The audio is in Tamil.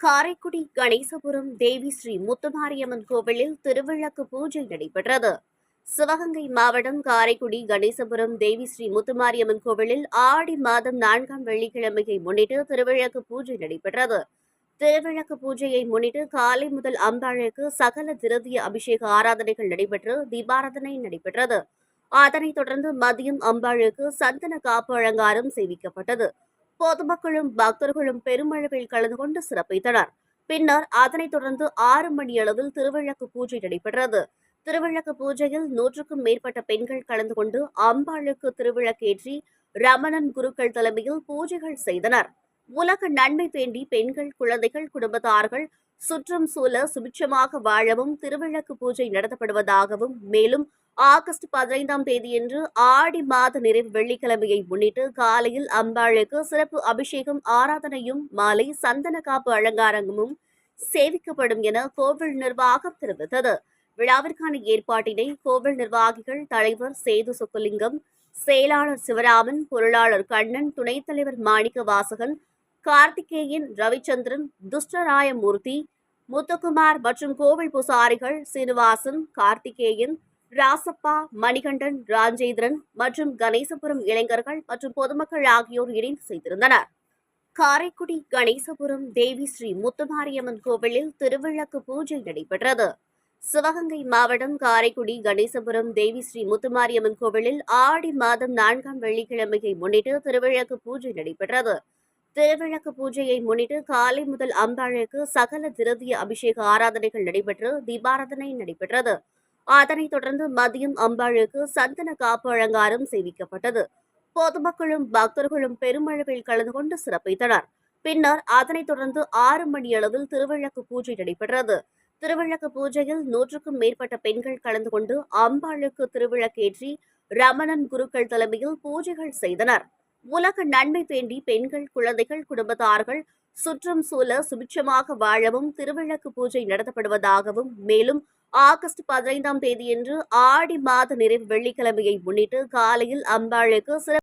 காரைக்குடி கணேசபுரம் தேவி ஸ்ரீ முத்துமாரியம்மன் கோவிலில் திருவிளக்கு பூஜை நடைபெற்றது. சிவகங்கை மாவட்டம் காரைக்குடி கணேசபுரம் தேவி ஸ்ரீ முத்துமாரியம்மன் கோவிலில் ஆடி மாதம் நான்காம் வெள்ளிக்கிழமையை முன்னிட்டு திருவிளக்கு பூஜை நடைபெற்றது. திருவிளக்கு பூஜையை முன்னிட்டு காலை முதல் அம்பாளுக்கு சகல திருதிய அபிஷேக ஆராதனைகள் நடைபெற்று தீபாராதனை நடைபெற்றது. அதனைத் தொடர்ந்து மதியம் அம்பாளுக்கு சந்தன காப்பு அலங்காரம் செய்விக்கப்பட்டது. பொதுமக்களும் பக்தர்களும் பெருமளவில் கலந்து கொண்டு சிறப்பித்தனர் பின்னர் அதனைத் தொடர்ந்து ஆறு மணியளவில் திருவிளக்கு பூஜை நடைபெற்றது. திருவிளக்கு பூஜையில் நூற்றுக்கும் மேற்பட்ட பெண்கள் கலந்து கொண்டு அம்பாளுக்கு திருவிளக்கேற்றி ரமணன் குருக்கள் தலைமையில் பூஜைகள் செய்தனர். உலக நன்மை வேண்டி பெண்கள் குழந்தைகள் குடும்பத்தார்கள் சுற்றம் சூழ சுபிட்சமாக வாழவும் திருவிளக்கு பூஜை நடத்தப்படுவதாகவும் மேலும் ஆகஸ்ட் பதினைந்தாம் தேதியன்று ஆடி மாத நிறைவு வெள்ளிக்கிழமையை முன்னிட்டு காலையில் அம்பாளுக்கு சிறப்பு அபிஷேகம் ஆராதனையும் மாலை சந்தன காப்பு அலங்காரமும் சேவிக்கப்படும் என கோவில் நிர்வாகம் தெரிவித்தது. விழாவிற்கான ஏற்பாட்டினை கோவில் நிர்வாகிகள் தலைவர் சேது சொக்குலிங்கம் செயலாளர் சிவராமன் பொருளாளர் கண்ணன் துணைத் தலைவர் மாணிக்க வாசகன் கார்த்திகேயன் ரவிச்சந்திரன் துஷ்டராயமூர்த்தி முத்துக்குமார் மற்றும் கோவில் பூசாரிகள் சீனிவாசன் கார்த்திகேயன் ராசப்பா மணிகண்டன் ராஜேந்திரன் மற்றும் கணேசபுரம் இளைஞர்கள் மற்றும் பொதுமக்கள் ஆகியோர் இணைந்து செய்திருந்தனர். காரைக்குடி கணேசபுரம் தேவி ஸ்ரீ முத்துமாரியம்மன் கோவிலில் திருவிளக்கு பூஜை நடைபெற்றது. சிவகங்கை மாவட்டம் காரைக்குடி கணேசபுரம் தேவி ஸ்ரீ முத்துமாரியம்மன் கோவிலில் ஆடி மாதம் நான்காம் வெள்ளிக்கிழமையை முன்னிட்டு திருவிளக்கு பூஜை நடைபெற்றது. திருவிளக்கு பூஜையை முன்னிட்டு காலை முதல் அம்பாளுக்கு சகல திருதிய அபிஷேக ஆராதனைகள் நடைபெற்று தீபாராதனை நடைபெற்றது. அதனைத் தொடர்ந்து மதியம் அம்பாளுக்கு சந்தன காப்பு அலங்காரம் செய்விக்கப்பட்டது. பொதுமக்களும் பக்தர்களும் பெருமளவில் கலந்து கொண்டு சிறப்பித்தனர். பின்னர் அதனைத் தொடர்ந்து ஆறு மணியளவில் திருவிளக்கு பூஜை நடைபெற்றது. திருவிளக்கு பூஜையில் நூற்றுக்கும் மேற்பட்ட பெண்கள் கலந்து கொண்டு அம்பாளுக்கு திருவிளக்கேற்றி ரமணன் குருக்கள் தலைமையில் பூஜைகள் செய்தனர். உலக நன்மை வேண்டி பெண்கள் குழந்தைகள் குடும்பத்தார்கள் சுற்றம் சூழ சுபிட்சமாக வாழவும் திருவிளக்கு பூஜை நடத்தப்படுவதாகவும் மேலும் ஆகஸ்ட் பதினைந்தாம் தேதியன்று ஆடி மாத நிறைவு வெள்ளிக்கிழமையை முன்னிட்டு காலையில் அம்பாளுக்கு சிறப்பு